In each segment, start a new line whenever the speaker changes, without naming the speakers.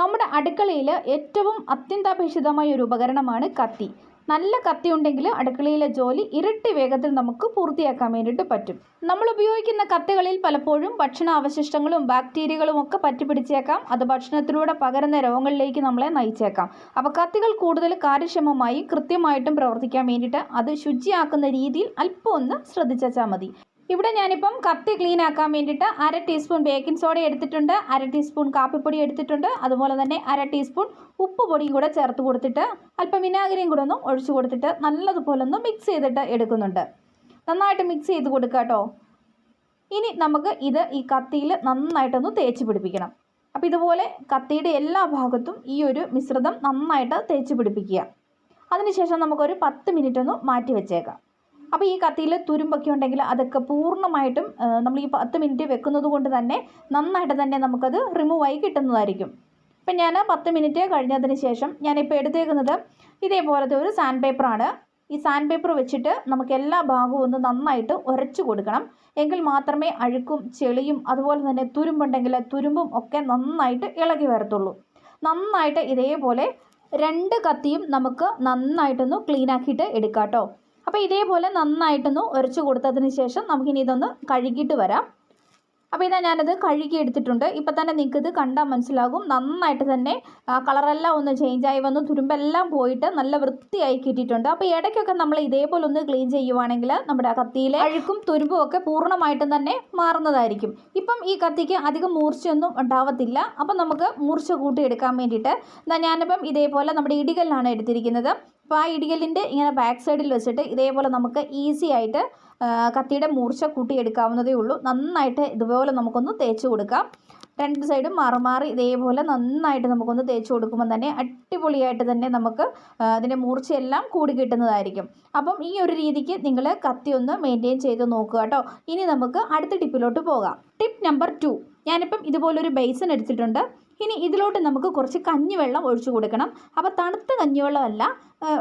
നമ്മുടെ അടുക്കളയിൽ ഏറ്റവും അത്യന്താപേക്ഷിതമായ ഒരു ഉപകരണമാണ് കത്തി. നല്ല കത്തി ഉണ്ടെങ്കിൽ അടുക്കളയിലെ ജോലി ഇരട്ടി വേഗത്തിൽ നമുക്ക് പൂർത്തിയാക്കാൻ വേണ്ടിയിട്ട് പറ്റും. നമ്മൾ ഉപയോഗിക്കുന്ന കത്തികളിൽ പലപ്പോഴും ഭക്ഷണ അവശിഷ്ടങ്ങളും ബാക്ടീരിയകളും ഒക്കെ പറ്റിപ്പിടിച്ചേക്കാം. അത് ഭക്ഷണത്തിലൂടെ പകരുന്ന രോഗങ്ങളിലേക്ക് നമ്മളെ നയിച്ചേക്കാം. അപ്പോൾ കത്തികൾ കൂടുതൽ കാര്യക്ഷമമായി കൃത്യമായിട്ടും പ്രവർത്തിക്കാൻ വേണ്ടിയിട്ട് അത് ശുചിയാക്കുന്ന രീതിയിൽ അല്പം ഒന്ന് ശ്രദ്ധിച്ചാൽ മതി. ഇവിടെ ഞാനിപ്പം കത്തി ക്ലീൻ ആക്കാൻ വേണ്ടിയിട്ട് അര ടീസ്പൂൺ ബേക്കിംഗ് സോഡ എടുത്തിട്ടുണ്ട് അര ടീസ്പൂൺ കാപ്പിപ്പൊടി എടുത്തിട്ടുണ്ട് അതുപോലെ തന്നെ അര ടീസ്പൂൺ ഉപ്പ് പൊടിയും കൂടെ ചേർത്ത് കൊടുത്തിട്ട് അല്പം വിനാഗിരിയും കൂടെ ഒന്ന് ഒഴിച്ചു കൊടുത്തിട്ട് നല്ലതുപോലെ ഒന്ന് മിക്സ് ചെയ്തിട്ട് എടുക്കുന്നുണ്ട്. നന്നായിട്ട് മിക്സ് ചെയ്ത് കൊടുക്കുക കേട്ടോ ഇനി നമുക്ക് ഇത് ഈ കത്തിയിൽ നന്നായിട്ടൊന്ന് തേച്ച് പിടിപ്പിക്കണം. അപ്പോൾ ഇതുപോലെ കത്തിയുടെ എല്ലാ ഭാഗത്തും ഈ ഒരു മിശ്രിതം നന്നായിട്ട് തേച്ച് പിടിപ്പിക്കുക. അതിനുശേഷം നമുക്കൊരു പത്ത് മിനിറ്റ് ഒന്ന് മാറ്റി വെച്ചേക്കാം. അപ്പോൾ ഈ കത്തിയിൽ തുരുമ്പൊക്കെ ഉണ്ടെങ്കിൽ അതൊക്കെ പൂർണമായിട്ടും നമ്മൾ ഈ പത്ത് മിനിറ്റ് വെക്കുന്നത് കൊണ്ട് തന്നെ നന്നായിട്ട് തന്നെ നമുക്കത് റിമൂവ് ആയി കിട്ടുന്നതായിരിക്കും. ഇപ്പം ഞാൻ പത്ത് മിനിറ്റ് കഴിഞ്ഞതിന് ശേഷം ഞാനിപ്പോൾ എടുത്തേക്കുന്നത് ഇതേപോലത്തെ ഒരു സാൻഡ് പേപ്പറാണ് ഈ സാൻഡ് പേപ്പർ വെച്ചിട്ട് നമുക്ക് എല്ലാ ഭാഗവും ഒന്ന് നന്നായിട്ട് ഉരച്ചു കൊടുക്കണം. എങ്കിൽ മാത്രമേ അഴുക്കും ചെളിയും അതുപോലെ തന്നെ തുരുമ്പുണ്ടെങ്കിൽ തുരുമ്പും ഒക്കെ നന്നായിട്ട് ഇളകി വരത്തുള്ളൂ. നന്നായിട്ട് ഇതേപോലെ രണ്ട് കത്തിയും നമുക്ക് നന്നായിട്ടൊന്ന് ക്ലീനാക്കിയിട്ട് എടുക്കാം കേട്ടോ അപ്പോൾ ഇതേപോലെ നന്നായിട്ടൊന്ന് ഉരച്ച് കൊടുത്തതിന് ശേഷം നമുക്കിനി ഇതൊന്ന് കഴുകിയിട്ട് വരാം. അപ്പോൾ ഇതാ ഞാനത് കഴുകി എടുത്തിട്ടുണ്ട്. ഇപ്പം തന്നെ നിങ്ങൾക്ക് ഇത് കണ്ടാൽ മനസ്സിലാകും. നന്നായിട്ട് തന്നെ കളറെല്ലാം ഒന്ന് ചേഞ്ചായി വന്നു. തുരുമ്പെല്ലാം പോയിട്ട് നല്ല വൃത്തിയായി കിട്ടിയിട്ടുണ്ട്. അപ്പോൾ ഇടയ്ക്കൊക്കെ നമ്മൾ ഇതേപോലെ ഒന്ന് ക്ലീൻ ചെയ്യുവാണെങ്കിൽ നമ്മുടെ കത്തിയിലെ അഴുക്കും തുരുമ്പും ഒക്കെ പൂർണമായിട്ടും തന്നെ മാറുന്നതായിരിക്കും. ഇപ്പം ഈ കത്തിക്ക് അധികം മൂർച്ചയൊന്നും ഉണ്ടാവത്തില്ല. അപ്പം നമുക്ക് മൂർച്ച കൂട്ടിയെടുക്കാൻ വേണ്ടിയിട്ട് ഞാനിപ്പം ഇതേപോലെ നമ്മുടെ ഇടികല്ലാണ് എടുത്തിരിക്കുന്നത്. അപ്പോൾ ആ ഇടിയലിന്റെ ഇങ്ങനെ ബാക്ക് സൈഡിൽ വെച്ചിട്ട് ഇതേപോലെ നമുക്ക് ഈസി ആയിട്ട് കത്തിയുടെ മൂർച്ച കൂട്ടിയെടുക്കാവുന്നതേ ഉള്ളൂ. നന്നായിട്ട് ഇതുപോലെ നമുക്കൊന്ന് തേച്ച് കൊടുക്കാം. രണ്ട് സൈഡും മാറി മാറി ഇതേപോലെ നന്നായിട്ട് നമുക്കൊന്ന് തേച്ച് കൊടുക്കുമ്പോൾ തന്നെ അടിപൊളിയായിട്ട് തന്നെ നമുക്ക് അതിന്റെ മൂർച്ചയെല്ലാം കൂടി കിട്ടുന്നതായിരിക്കും. അപ്പം ഈ ഒരു രീതിക്ക് നിങ്ങൾ കത്തി ഒന്ന് മെയിന്റെയിൻ ചെയ്ത് നോക്കുക കേട്ടോ. ഇനി നമുക്ക് അടുത്ത ടിപ്പിലോട്ട് പോകാം. ടിപ്പ് നമ്പർ ടു ഞാനിപ്പം ഇതുപോലൊരു ബേസൺ എടുത്തിട്ടുണ്ട്. ഇനി ഇതിലോട്ട് നമുക്ക് കുറച്ച് കഞ്ഞിവെള്ളം ഒഴിച്ചു കൊടുക്കണം. അപ്പോൾ തണുത്ത കഞ്ഞിവെള്ളമല്ല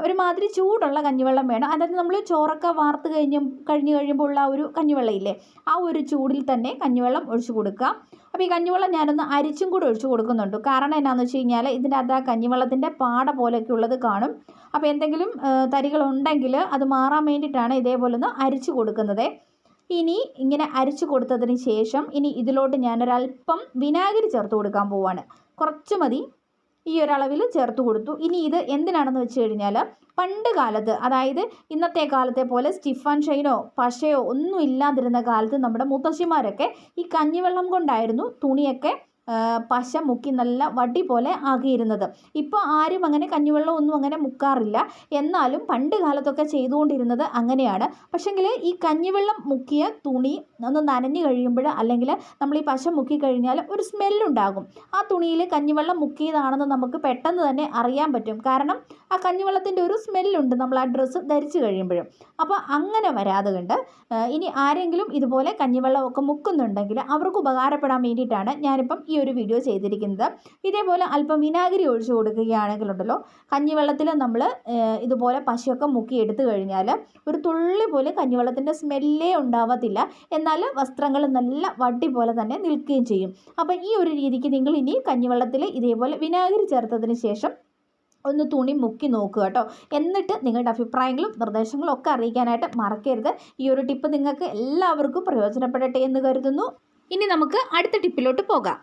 ഒരുമാതിരി ചൂടുള്ള കഞ്ഞിവെള്ളം വേണം. അതായത് നമ്മൾ ചോറൊക്കെ വാർത്ത് കഴിഞ്ഞ് കഴിഞ്ഞ് കഴിയുമ്പോൾ ഉള്ള ഒരു കഞ്ഞിവെള്ളം ഇല്ലേ ആ ഒരു ചൂടിൽ തന്നെ കഞ്ഞിവെള്ളം ഒഴിച്ചു കൊടുക്കുക അപ്പോൾ ഈ കഞ്ഞിവെള്ളം ഞാനൊന്ന് അരിച്ചും കൂടെ ഒഴിച്ചു കൊടുക്കുന്നുണ്ട്. കാരണം എന്നാന്ന് വെച്ച് കഴിഞ്ഞാൽ ഇതിന്റെ അത് ആ കഞ്ഞിവെള്ളത്തിന്റെ പാട പോലെയൊക്കെ ഉള്ളത് കാണും. അപ്പോൾ എന്തെങ്കിലും തരികളുണ്ടെങ്കിൽ അത് മാറാൻ വേണ്ടിയിട്ടാണ് ഇതേപോലെ ഒന്ന് അരിച്ചു കൊടുക്കുന്നത്. ഇനി ഇങ്ങനെ അരിച്ചു കൊടുത്തതിന് ശേഷം ഇനി ഇതിലോട്ട് ഞാനൊരല്പം വിനാഗിരി ചേർത്ത് കൊടുക്കാൻ പോവാണ്. കുറച്ച് മതി. ഈ ഒരളവിൽ ചേർത്ത് കൊടുത്തു. ഇനി ഇത് എന്തിനാണെന്ന് വെച്ച് കഴിഞ്ഞാൽ പണ്ട് കാലത്ത് അതായത് ഇന്നത്തെ കാലത്തെ പോലെ സ്റ്റിഫൻ ഷൈനോ പശയോ ഒന്നും ഇല്ലാതിരുന്ന കാലത്ത് നമ്മുടെ മുത്തശ്ശിമാരൊക്കെ ഈ കഞ്ഞിവെള്ളം കൊണ്ടായിരുന്നു തുണിയൊക്കെ പശ മുക്കി നല്ല വടി പോലെ ആക്കിയിരുന്നത്. ഇപ്പോൾ ആരും അങ്ങനെ കഞ്ഞിവെള്ളം ഒന്നും അങ്ങനെ മുക്കാറില്ല. എന്നാലും പണ്ട് കാലത്തൊക്കെ ചെയ്തുകൊണ്ടിരുന്നത് അങ്ങനെയാണ്. പക്ഷെങ്കിൽ ഈ കഞ്ഞിവെള്ളം മുക്കിയ തുണി ഒന്ന് നനഞ്ഞു കഴിയുമ്പോൾ അല്ലെങ്കിൽ നമ്മൾ ഈ പശ മുക്കി കഴിഞ്ഞാൽ ഒരു സ്മെല്ലുണ്ടാകും ആ തുണിയിൽ കഞ്ഞിവെള്ളം മുക്കിയതാണെന്ന് നമുക്ക് പെട്ടെന്ന് തന്നെ അറിയാൻ പറ്റും. കാരണം ആ കഞ്ഞിവെള്ളത്തിന്റെ ഒരു സ്മെല്ലുണ്ട് നമ്മൾ ആ ഡ്രസ്സ് ധരിച്ചു കഴിയുമ്പോഴും. അപ്പോൾ അങ്ങനെ വരാതെ കണ്ട് ഇനി ആരെങ്കിലും ഇതുപോലെ കഞ്ഞിവെള്ളമൊക്കെ മുക്കുന്നുണ്ടെങ്കിൽ അവർക്ക് ഉപകാരപ്പെടാൻ വേണ്ടിയിട്ടാണ് ഞാനിപ്പം ഈ ഒരു വീഡിയോ ചെയ്തിരിക്കുന്നത്. ഇതേപോലെ അല്പം വിനാഗിരി ഒഴിച്ചു കൊടുക്കുകയാണെങ്കിലുണ്ടല്ലോ. കഞ്ഞിവെള്ളത്തിൽ നമ്മൾ ഇതുപോലെ പശുവൊക്കെ മുക്കി എടുത്തു കഴിഞ്ഞാൽ ഒരു തുള്ളി പോലും കഞ്ഞിവെള്ളത്തിന്റെ സ്മെല്ലേ ഉണ്ടാവത്തില്ല. എന്നാൽ വസ്ത്രങ്ങൾ നല്ല വട്ടി പോലെ തന്നെ നിൽക്കുകയും ചെയ്യും. അപ്പം ഈ ഒരു രീതിക്ക് നിങ്ങൾ ഇനി കഞ്ഞിവെള്ളത്തിൽ ഇതേപോലെ വിനാഗിരി ചേർത്തതിന് ശേഷം ഒന്ന് തുണി മുക്കി നോക്കുക കേട്ടോ. എന്നിട്ട് നിങ്ങളുടെ അഭിപ്രായങ്ങളും നിർദ്ദേശങ്ങളും ഒക്കെ അറിയിക്കാനായിട്ട് മറക്കരുത്. ഈ ഒരു ടിപ്പ് നിങ്ങൾക്ക് എല്ലാവർക്കും പ്രയോജനപ്പെടട്ടെ എന്ന് കരുതുന്നു. ഇനി നമുക്ക് അടുത്ത ടിപ്പിലോട്ട് പോകാം.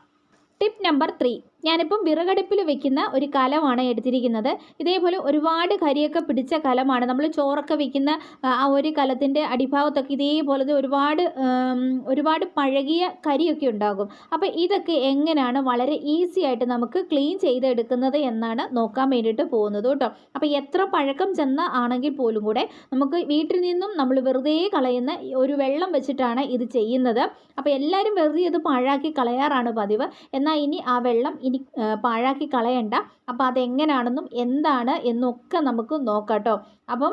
ടിപ്പ് നമ്പർ ത്രീ ഞാനിപ്പം വിറകടുപ്പിൽ വെക്കുന്ന ഒരു കലമാണ് എടുത്തിരിക്കുന്നത്. ഇതേപോലെ ഒരുപാട് കരിയൊക്കെ പിടിച്ച കലമാണ്. നമ്മൾ ചോറൊക്കെ വെക്കുന്ന ആ ഒരു കലത്തിന്റെ അടിഭാഗത്തൊക്കെ ഇതേപോലത്തെ ഒരുപാട് ഒരുപാട് പഴകിയ കരിയൊക്കെ ഉണ്ടാകും. അപ്പോൾ ഇതൊക്കെ എങ്ങനെയാണ് വളരെ ഈസി ആയിട്ട് നമുക്ക് ക്ലീൻ ചെയ്തെടുക്കുന്നത് എന്നാണ് നോക്കാൻ വേണ്ടിയിട്ട് പോകുന്നത് കേട്ടോ. അപ്പോൾ എത്ര പഴക്കം ചെന്ന ആണെങ്കിൽ പോലും കൂടെ നമുക്ക് വീട്ടിൽ നിന്നും നമ്മൾ വെറുതെ കളയുന്ന ഒരു വെള്ളം വെച്ചിട്ടാണ് ഇത് ചെയ്യുന്നത്. അപ്പോൾ എല്ലാവരും വെറുതെ ഇത് പാഴാക്കി കളയാറാണ് പതിവ്. എന്നാൽ ഇനി ആ വെള്ളം ഇനി പാഴാക്കി കളയണ്ട. അപ്പോൾ അതെങ്ങനെയാണെന്നും എന്താണ് എന്നൊക്കെ നമുക്ക് നോക്കാം കേട്ടോ അപ്പം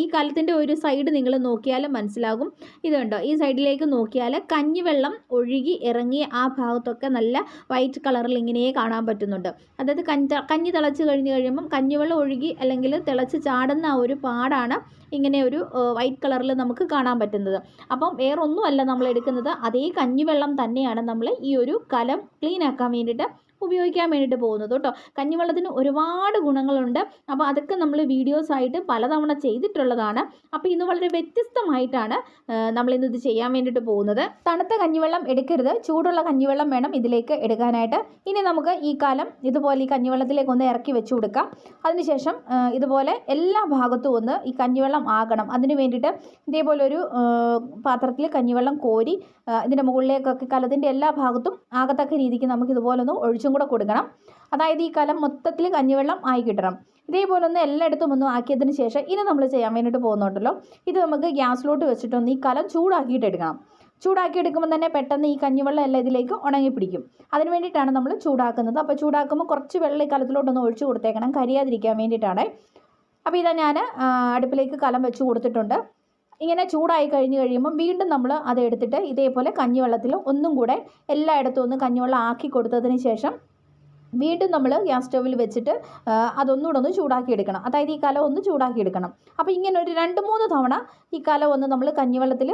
ഈ കലത്തിന്റെ ഒരു സൈഡ് നിങ്ങൾ നോക്കിയാൽ മനസ്സിലാകും. ഇതുണ്ടോ? ഈ സൈഡിലേക്ക് നോക്കിയാൽ കഞ്ഞിവെള്ളം ഒഴുകി ഇറങ്ങി ആ ഭാഗത്തൊക്കെ നല്ല വൈറ്റ് കളറിൽ ഇങ്ങനെ കാണാൻ പറ്റുന്നുണ്ട്. അതായത് കഞ്ഞി കഞ്ഞി തിളച്ച് കഴിഞ്ഞ് കഴിയുമ്പം കഞ്ഞിവെള്ളം ഒഴുകി അല്ലെങ്കിൽ തിളച്ച് ചാടുന്ന ആ ഒരു പാടാണ് ഇങ്ങനെ ഒരു വൈറ്റ് കളറിൽ നമുക്ക് കാണാൻ പറ്റുന്നത്. അപ്പം വേറൊന്നുമല്ല നമ്മൾ എടുക്കുന്നത്. അതേ കഞ്ഞിവെള്ളം തന്നെയാണ് നമ്മൾ ഈ ഒരു കലം ക്ലീൻ ആക്കാൻ വേണ്ടിയിട്ട് ഉപയോഗിക്കാൻ വേണ്ടിയിട്ട് പോകുന്നത് കേട്ടോ. കഞ്ഞിവെള്ളത്തിന് ഒരുപാട് ഗുണങ്ങളുണ്ട്. അപ്പോൾ അതൊക്കെ നമ്മൾ വീഡിയോസായിട്ട് പലതവണ ചെയ്തിട്ടുള്ളതാണ്. അപ്പോൾ ഇന്ന് വളരെ വ്യത്യസ്തമായിട്ടാണ് നമ്മൾ ഇന്ന് ഇത് ചെയ്യാൻ വേണ്ടിയിട്ട് പോകുന്നത്. തണുത്ത കഞ്ഞിവെള്ളം എടുക്കരുത്. ചൂടുള്ള കഞ്ഞിവെള്ളം വേണം ഇതിലേക്ക് എടുക്കാനായിട്ട്. ഇനി നമുക്ക് ഈ കാലം ഇതുപോലെ ഈ കഞ്ഞിവെള്ളത്തിലേക്ക് ഒന്ന് ഇറക്കി വെച്ചു കൊടുക്കാം. അതിനുശേഷം ഇതുപോലെ എല്ലാ ഭാഗത്തും ഒന്ന് ഈ കഞ്ഞിവെള്ളം ആകണം. അതിന് വേണ്ടിയിട്ട് ഇതേപോലെ ഒരു പാത്രത്തിൽ കഞ്ഞിവെള്ളം കോരി ഇതിന്റെ മുകളിലേക്കൊക്കെ കലത്തിന്റെ എല്ലാ ഭാഗത്തും ആകത്തക്ക രീതിക്ക് നമുക്ക് ഇതുപോലെ ഒന്ന് ഒഴിച്ചും കൂടെ കൊടുക്കണം. അതായത് ഈ കലം മൊത്തത്തിൽ കഞ്ഞിവെള്ളം ആയി കിട്ടണം. ഇതേപോലെ ഒന്ന് എല്ലായിടത്തും ഒന്ന് ആക്കിയതിന് ശേഷം ഇനി നമ്മൾ ചെയ്യാൻ വേണ്ടിയിട്ട് പോകുന്നുണ്ടല്ലോ. ഇത് നമുക്ക് ഗ്യാസിലോട്ട് വെച്ചിട്ടൊന്ന് ഈ കലം ചൂടാക്കിയിട്ട് എടുക്കണം. ചൂടാക്കി എടുക്കുമ്പോൾ തന്നെ പെട്ടെന്ന് ഈ കഞ്ഞിവെള്ളം എല്ലാം ഇതിലേക്ക് ഉണങ്ങി പിടിക്കും അതിന് വേണ്ടിയിട്ടാണ് നമ്മൾ ചൂടാക്കുന്നത്. അപ്പോൾ ചൂടാക്കുമ്പോൾ കുറച്ച് വെള്ളം ഈ കലത്തിലോട്ടൊന്ന് ഒഴിച്ചു കൊടുത്തേക്കണം. കരിയാതിരിക്കാൻ വേണ്ടിയിട്ടാണ്. അപ്പോൾ ഇതാ ഞാൻ അടുപ്പിലേക്ക് കലം വെച്ച് കൊടുത്തിട്ടുണ്ട്. ഇങ്ങനെ ചൂടായി കഴിഞ്ഞ് കഴിയുമ്പം വീണ്ടും നമ്മൾ അതെടുത്തിട്ട് ഇതേപോലെ കഞ്ഞിവെള്ളത്തിൽ ഒന്നും കൂടെ എല്ലായിടത്തും ഒന്ന് കഞ്ഞിവെള്ളം ആക്കി കൊടുത്തതിന് ശേഷം വീണ്ടും നമ്മൾ ഗ്യാസ് സ്റ്റൗവിൽ വെച്ചിട്ട് അതൊന്നുകൂടെ ഒന്ന് ചൂടാക്കി എടുക്കണം. അതായത് ഈ കലം ഒന്ന് ചൂടാക്കി എടുക്കണം. അപ്പോൾ ഇങ്ങനെ ഒരു രണ്ട് മൂന്ന് തവണ ഈ കലം ഒന്ന് നമ്മൾ കഞ്ഞിവെള്ളത്തിൽ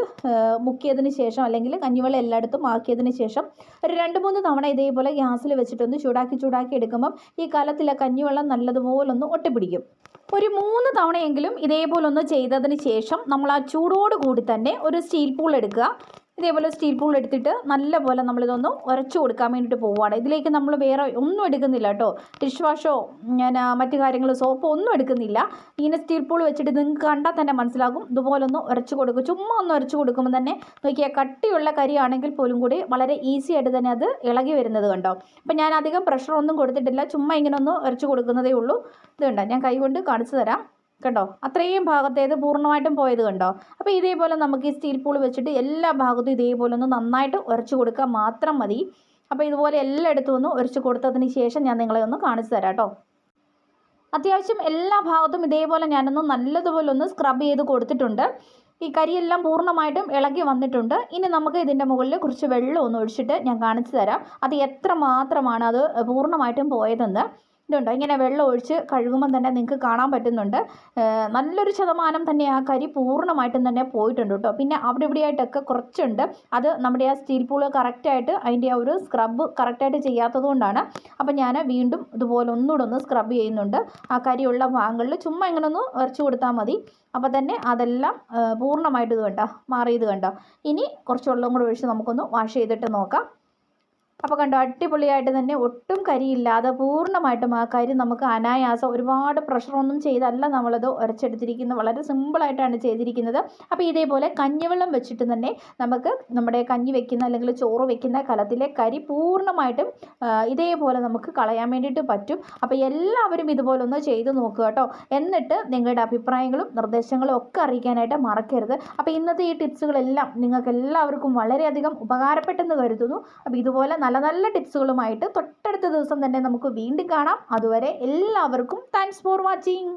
മുക്കിയതിന് ശേഷം അല്ലെങ്കിൽ കഞ്ഞിവെള്ളം എല്ലായിടത്തും ആക്കിയതിന് ശേഷം ഒരു രണ്ട് മൂന്ന് തവണ ഇതേപോലെ ഗ്യാസിൽ വെച്ചിട്ടൊന്ന് ചൂടാക്കി ചൂടാക്കി എടുക്കുമ്പം ഈ കലത്തിലെ കഞ്ഞിവെള്ളം നല്ലതുപോലെ ഒന്ന് ഒട്ടിപ്പിടിക്കും. ഒരു മൂന്ന് തവണയെങ്കിലും ഇതേപോലെ ഒന്ന് ചെയ്തതിന് ശേഷം നമ്മൾ ആ ചൂടോട് കൂടി തന്നെ ഒരു സ്റ്റീൽ പൂൾ എടുക്കുക. ഇതേപോലെ സ്റ്റീൽ പൂൾ എടുത്തിട്ട് നല്ലപോലെ നമ്മളിതൊന്ന് ഉരച്ചു കൊടുക്കാൻ വേണ്ടിയിട്ട് പോവുകയാണ്. ഇതിലേക്ക് നമ്മൾ വേറെ ഒന്നും എടുക്കുന്നില്ല കേട്ടോ. ഡിഷ് വാഷോ ഞാൻ മറ്റു കാര്യങ്ങൾ സോപ്പോ ഒന്നും എടുക്കുന്നില്ല. ഇങ്ങനെ സ്റ്റീൽ പൂൾ വെച്ചിട്ട് നിങ്ങൾക്ക് കണ്ടാൽ തന്നെ മനസ്സിലാകും. ഇതുപോലെ ഒന്ന് ഉരച്ചു കൊടുക്കും ചുമ്മാ ഒന്ന് ഉരച്ചു കൊടുക്കുമ്പോൾ തന്നെ നോക്കിയാൽ കട്ടിയുള്ള കരിയാണെങ്കിൽ പോലും കൂടി വളരെ ഈസി ആയിട്ട് തന്നെ അത് ഇളകി വരുന്നത് കണ്ടോ. അപ്പം ഞാൻ അധികം പ്രഷർ ഒന്നും കൊടുത്തിട്ടില്ല. ചുമ്മാ ഇങ്ങനെ ഒന്ന് ഉരച്ചു കൊടുക്കുന്നതേ ഉള്ളൂ. ഇത് കണ്ടോ? ഞാൻ കൈ കൊണ്ട് കാണിച്ചു തരാം. കണ്ടോ? അത്രയും ഭാഗത്തേത് പൂർണമായിട്ടും പോയത് കണ്ടോ? അപ്പോൾ ഇതേപോലെ നമുക്ക് ഈ സ്റ്റീൽ പൂൾ വെച്ചിട്ട് എല്ലാ ഭാഗത്തും ഇതേപോലെ ഒന്ന് നന്നായിട്ട് ഉരച്ച് കൊടുക്കാൻ മാത്രം മതി. അപ്പോൾ ഇതുപോലെ എല്ലായിടത്തും ഒന്ന് ഉരച്ച് കൊടുത്തതിന് ശേഷം ഞാൻ നിങ്ങളെ ഒന്ന് കാണിച്ചു തരാം കേട്ടോ. അത്യാവശ്യം എല്ലാ ഭാഗത്തും ഇതേപോലെ ഞാനൊന്ന് നല്ലതുപോലെ ഒന്ന് സ്ക്രബ് ചെയ്ത് കൊടുത്തിട്ടുണ്ട്. ഈ കരിയെല്ലാം പൂർണമായിട്ടും ഇളകി വന്നിട്ടുണ്ട്. ഇനി നമുക്ക് ഇതിന്റെ മുകളിൽ കുറച്ച് വെള്ളം ഒന്ന് ഒഴിച്ചിട്ട് ഞാൻ കാണിച്ചു തരാം. അത് എത്ര മാത്രമാണ് അത് പൂർണമായിട്ടും പോയതെന്ന്. ഇതുണ്ടോ? ഇങ്ങനെ വെള്ളം ഒഴിച്ച് കഴുകുമ്പം തന്നെ നിങ്ങൾക്ക് കാണാൻ പറ്റുന്നുണ്ട്. നല്ലൊരു ശതമാനം തന്നെ ആ കരി പൂർണമായിട്ടും തന്നെ പോയിട്ടുണ്ട് കേട്ടോ. പിന്നെ അവിടെ ഇവിടെയായിട്ടൊക്കെ കുറച്ചുണ്ട്. അത് നമ്മുടെ ആ സ്റ്റീൽ പൂൾ കറക്റ്റായിട്ട് അതിന്റെ ആ ഒരു സ്ക്രബ് കറക്റ്റായിട്ട് ചെയ്യാത്തത് കൊണ്ടാണ്. അപ്പം ഞാൻ വീണ്ടും ഇതുപോലെ ഒന്നുകൂടെ ഒന്ന് സ്ക്രബ് ചെയ്യുന്നുണ്ട്. ആ കരിയുള്ള ഭാഗങ്ങളിൽ ചുമ്മാ ഇങ്ങനെ ഒന്ന് ഉരച്ച് കൊടുത്താൽ മതി. അപ്പോൾ തന്നെ അതെല്ലാം പൂർണമായിട്ട് ഇത് കണ്ടോ? മാറിയത് കണ്ടോ? ഇനി കുറച്ച് വെള്ളം കൂടെ ഒഴിച്ച് നമുക്കൊന്ന് വാഷ് ചെയ്തിട്ട് നോക്കാം. അപ്പോൾ കണ്ടോ അടിപൊളിയായിട്ട് തന്നെ ഒട്ടും കരിയില്ലാതെ പൂർണമായിട്ടും ആ കരി നമുക്ക് അനായാസം ഒരുപാട് പ്രഷറൊന്നും ചെയ്തല്ല നമ്മളത് ഉരച്ചെടുത്തിരിക്കുന്നത്. വളരെ സിമ്പിളായിട്ടാണ് ചെയ്തിരിക്കുന്നത്. അപ്പോൾ ഇതേപോലെ കഞ്ഞിവെള്ളം വെച്ചിട്ട് തന്നെ നമുക്ക് നമ്മുടെ കഞ്ഞി വെക്കുന്ന അല്ലെങ്കിൽ ചോറ് വെക്കുന്ന കലത്തിലെ കരി പൂർണമായിട്ടും ഇതേപോലെ നമുക്ക് കളയാൻ വേണ്ടിയിട്ട് പറ്റും. അപ്പോൾ എല്ലാവരും ഇതുപോലെ ഒന്ന് ചെയ്ത് നോക്കുക കേട്ടോ. എന്നിട്ട് നിങ്ങളുടെ അഭിപ്രായങ്ങളും നിർദ്ദേശങ്ങളും ഒക്കെ അറിയിക്കാനായിട്ട് മറക്കരുത്. അപ്പോൾ ഇന്നത്തെ ഈ ടിപ്സുകളെല്ലാം നിങ്ങൾക്ക് എല്ലാവർക്കും വളരെയധികം ഉപകാരപ്പെട്ടെന്ന് കരുതുന്നു. അപ്പോൾ ഇതുപോലെ നല്ല നല്ല ടിപ്സുകളുമായിട്ട് തൊട്ടടുത്ത ദിവസം തന്നെ നമുക്ക് വീണ്ടും കാണാം. അതുവരെ എല്ലാവർക്കും താങ്ക്സ് ഫോർ വാച്ചിങ്